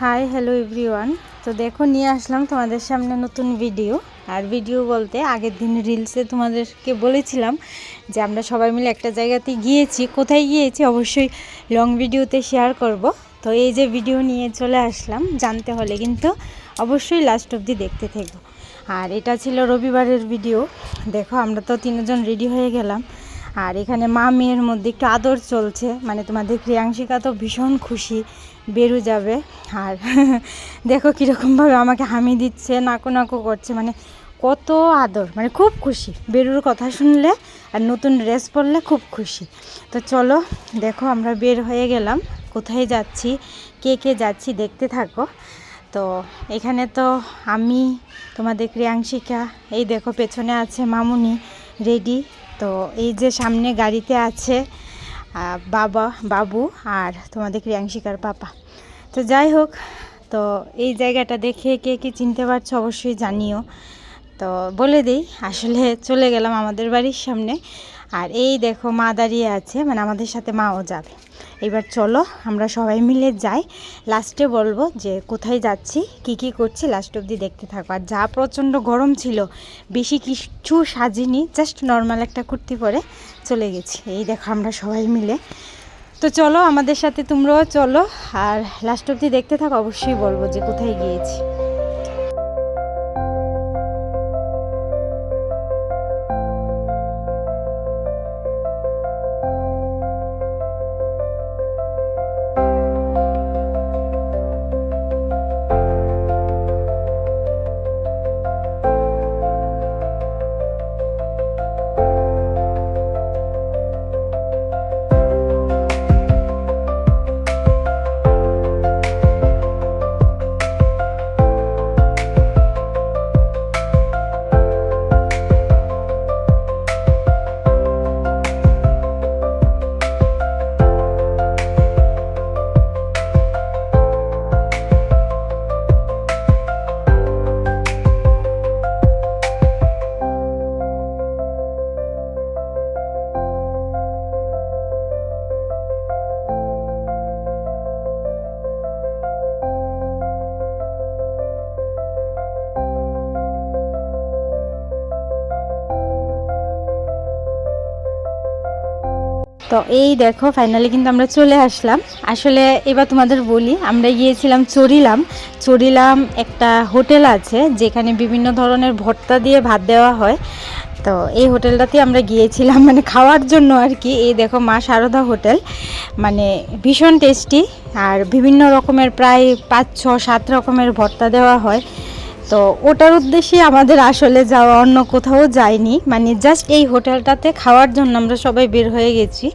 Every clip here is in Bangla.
হাই হ্যালো এভরিওয়ান তো দেখো, নিয়ে আসলাম তোমাদের সামনে নতুন ভিডিও আর ভিডিও বলতে আগের দিন রিলসে তোমাদেরকে বলেছিলাম যে আমরা সবাই মিলে একটা জায়গাতে গিয়েছি। কোথায় গিয়েছি? অবশ্যই লং ভিডিওতে শেয়ার করব। তো এই যে ভিডিও নিয়ে চলে আসলাম, জানতে হলে কিন্তু অবশ্যই লাস্ট অবধি দেখতে থাকব আর এটা ছিল রবিবারের ভিডিও দেখো, আমরা তো তিনজন রেডি হয়ে গেলাম। আর এখানে মা মেয়ের মধ্যে একটু আদর চলছে। মানে তোমাদের ক্রিয়াংশিকা তো ভীষণ খুশি, বেরু যাবে। আর দেখো কীরকমভাবে আমাকে হামি দিচ্ছে, নাকো নাকো করছে। মানে কত আদর মানে খুব খুশি। বেরুর কথা শুনলে আর নতুন ড্রেস পরলে খুব খুশি। তো চলো, দেখো আমরা বের হয়ে গেলাম। কোথায় যাচ্ছি? কে কে যাচ্ছি দেখতে থাকো। তো এখানে তো আমি, তোমাদের ক্রিয়াংশিকা, এই দেখো পেছনে আছে মামুনি, রেডি। তো এই যে সামনে গাড়িতে আছে বাবা, বাবু আর তোমাদের ক্রিয়াংশিকার পাপা। তো যাই হোক, তো এই জায়গাটা দেখে কে কে চিনতে পারছ অবশ্যই জানিও। তো বলে দিই, আসলে চলে গেলাম আমাদের বাড়ির সামনে। আর এই দেখো মা দাঁড়িয়ে আছে মানে আমাদের সাথে মাও যাবে। এবার চলো, আমরা সবাই মিলে যাই। লাস্টে বলব যে কোথায় যাচ্ছি, কি কি করছি লাস্ট অবধি দেখতে থাকো। আর যা প্রচণ্ড গরম ছিল, বেশি কিছু সাজিনি জাস্ট নর্মাল একটা কুর্তি পরে চলে গেছি। এই দেখো আমরা সবাই মিলে। তো চলো, আমাদের সাথে তোমরাও চলো। আর লাস্ট অবধি দেখতে থাকো, অবশ্যই বলব যে কোথায় গিয়েছি। তো এই দেখো ফাইনালি কিন্তু আমরা চলে আসলাম। আসলে এবার তোমাদের বলি, আমরা গিয়েছিলাম চড়িলাম চড়িলাম একটা হোটেল আছে, যেখানে বিভিন্ন ধরনের ভর্তা দিয়ে ভাত দেওয়া হয়। তো এই হোটেলটাতে আমরা গিয়েছিলাম মানে খাওয়ার জন্য আর কি। এই দেখো, মা শারদা হোটেল। মানে ভীষণ টেস্টি আর বিভিন্ন রকমের প্রায় পাঁচ, ছ, সাত রকমের ভর্তা দেওয়া হয়। তো ওটার উদ্দেশ্যে আমাদের আসলে যাওয়া অন্য কোথাও যায়নি। মানে জাস্ট এই হোটেলটাতে খাওয়ার জন্য আমরা সবাই বের হয়ে গেছি।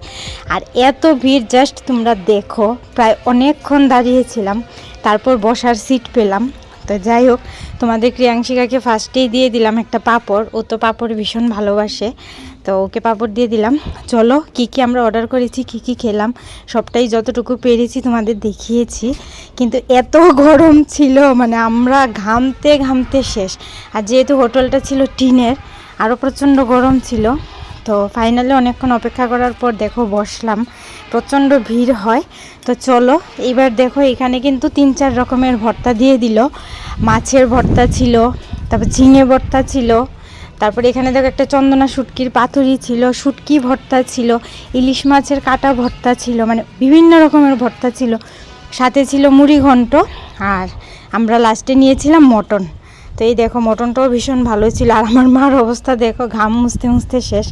আর এত ভিড় জাস্ট তোমরা দেখো, প্রায় অনেকক্ষণ দাঁড়িয়েছিলাম, তারপর বসার সিট পেলাম। তো যাই হোক, তোমাদের ক্রিয়াংশিকাকে ফার্স্টেই দিয়ে দিলাম একটা পাপড়। ও তো পাপড় ভীষণ ভালোবাসে। তো ওকে পাপড় দিয়ে দিলাম। চলো, কি কি আমরা অর্ডার করেছি, কি কি খেলাম, সবটাই যতটুকু পেরেছি তোমাদের দেখিয়েছি। কিন্তু এত গরম ছিল মানে আমরা ঘামতে ঘামতে শেষ। আর যেহেতু হোটেলটা ছিল টিনের আরও প্রচণ্ড গরম ছিল। তো ফাইনালি অনেকক্ষণ অপেক্ষা করার পর দেখো বসলাম, প্রচণ্ড ভিড় হয়। তো চলো, এইবার দেখো এখানে কিন্তু তিন চার রকমের ভর্তা দিয়ে দিল। মাছের ভর্তা ছিল, তারপর ঝিঙে ভর্তা ছিল। তারপরে এখানে দেখো একটা চন্দনা শুটকির পাতুরি ছিল, শুটকি ভর্তা ছিল, ইলিশ মাছের কাটা ভর্তা ছিল মানে বিভিন্ন রকমের ভর্তা ছিল। সাথে ছিল মুড়ি ঘন্ট আর আমরা লাস্টে নিয়েছিলাম মটন। তো এই দেখো, মটনটাও ভীষণ ভালো ছিল। আর আমার মার অবস্থা দেখো, ঘাম মুছতে মুছতে শেষ।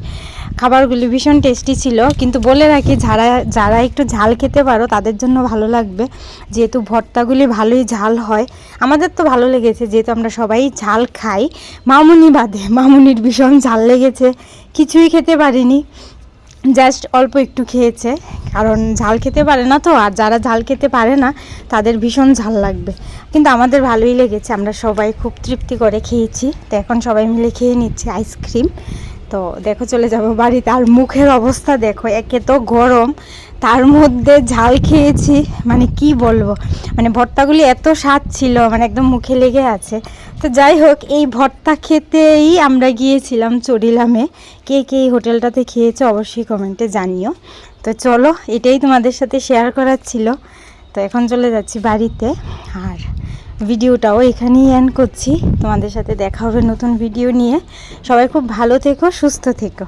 খাবারগুলি ভীষণ টেস্টি ছিল, কিন্তু বলে রাখি, যারা যারা একটু ঝাল খেতে পারো, তাদের জন্য ভালো লাগবে। যেহেতু ভর্তাগুলি ভালোই ঝাল হয়, আমাদের তো ভালো লেগেছে, যেহেতু আমরা সবাই ঝাল খাই। মামুনি বাদে, মামুনির ভীষণ ঝাল লেগেছে, কিছুই খেতে পারিনি। জাস্ট অল্প একটু খেয়েছে, কারণ ঝাল খেতে পারে না তো, আর যারা ঝাল খেতে পারে না, তাদের ভীষণ ঝাল লাগবে। কিন্তু আমাদের ভালোই লেগেছে, আমরা সবাই খুব তৃপ্তি করে খেয়েছি। তো এখন সবাই মিলে খেয়ে নিচ্ছে আইসক্রিম। তো দেখো চলে যাব বাড়িতে। আর মুখের অবস্থা দেখো, একে তো গরম। তার মধ্যে ঝাল খেয়েছি মানে কি বলব? মানে ভর্তাগুলি এত স্বাদ ছিল মানে একদম মুখে লেগে আছে। তো যাই হোক, এই ভর্তা খেতেই আমরা গিয়েছিলাম চড়িলামে কে কে এই হোটেলটাতে খেয়েছে অবশ্যই কমেন্টে জানিও। তো চলো, এটাই তোমাদের সাথে শেয়ার করার ছিল। তো এখন চলে যাচ্ছি বাড়িতে। আর ভিডিওটাও এখানেই এন্ড করছি। তোমাদের সাথে দেখা হবে নতুন ভিডিও নিয়ে। সবাই খুব ভালো থেকো, সুস্থ থেকো।